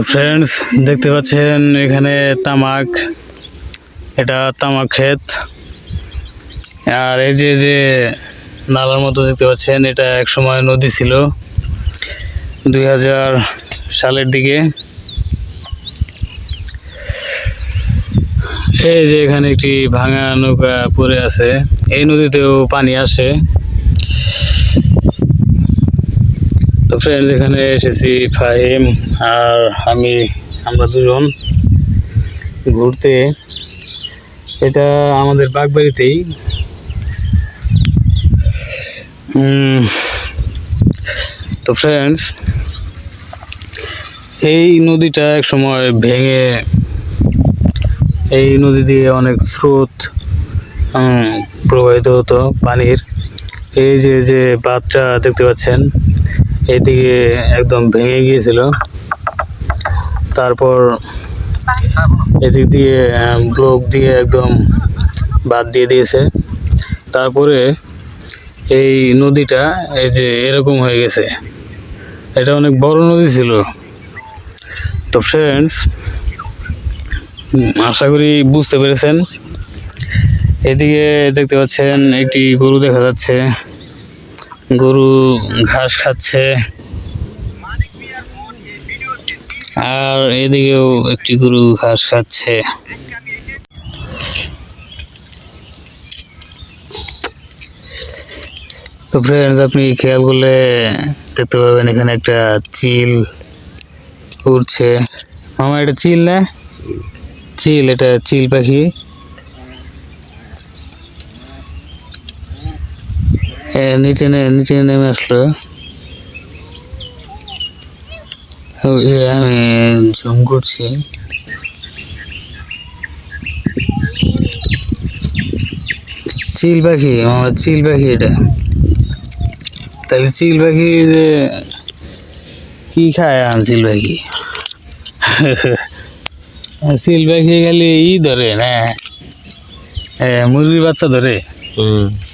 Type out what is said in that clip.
তো ফ্রেন্ডস দেখতে পাচ্ছেন এখানে তামাক, এটা তামাক ক্ষেত। আর এই যে যে নালার মতো দেখতে পাচ্ছেন, এটা এক সময় নদী ছিল দুই হাজার সালের দিকে। এই যে এখানে একটি ভাঙা নৌকা পড়ে আছে। এই নদীতেও পানি আসে। তো ফ্রেন্ডস এখানে এসেছি ফাহিম আর আমি, আমরা দুজন ঘুরতে। এটা আমাদের বাগবাড়িতেই। তো ফ্রেন্ডস এই নদীটা এক সময় ভেঙে, এই নদী দিয়ে অনেক স্রোত প্রবাহিত হতো পানির। এই যে যে বাঁধটা দেখতে পাচ্ছেন এইদিকে একদম ভেঙে গিয়েছিল। তারপর এদিক দিয়ে ব্লক দিয়ে একদম বাদ দিয়ে দিয়েছে। তারপরে এই নদীটা, এই যে এরকম হয়ে গেছে। এটা অনেক বড় নদী ছিল। তো ফ্রেন্ডস আশা করি বুঝতে পেরেছেন। এদিকে দেখতে পাচ্ছেন একটি গরু দেখা যাচ্ছে। গরু ঘাস খাচ্ছে। আর এদিকেও একটি গরু ঘাস খাচ্ছে। তো ফ্রেন্ডস আপনি খেয়াল করলে দেখতে পাবেন এখানে একটা চিল উড়ছে। আমার এটা চিল না? চিল এটা চিল পাখি। নিচে নিচে নেমে আসলো। আমি জুম করছি। চিল পাখি, আমার চিল পাখি এটা। তাহলে চিল পাখি যে কি খায় আন চিল পাখি? চিল পাখি খালি ই ধরে, না? মুরগির বাচ্চা ধরে? হুম।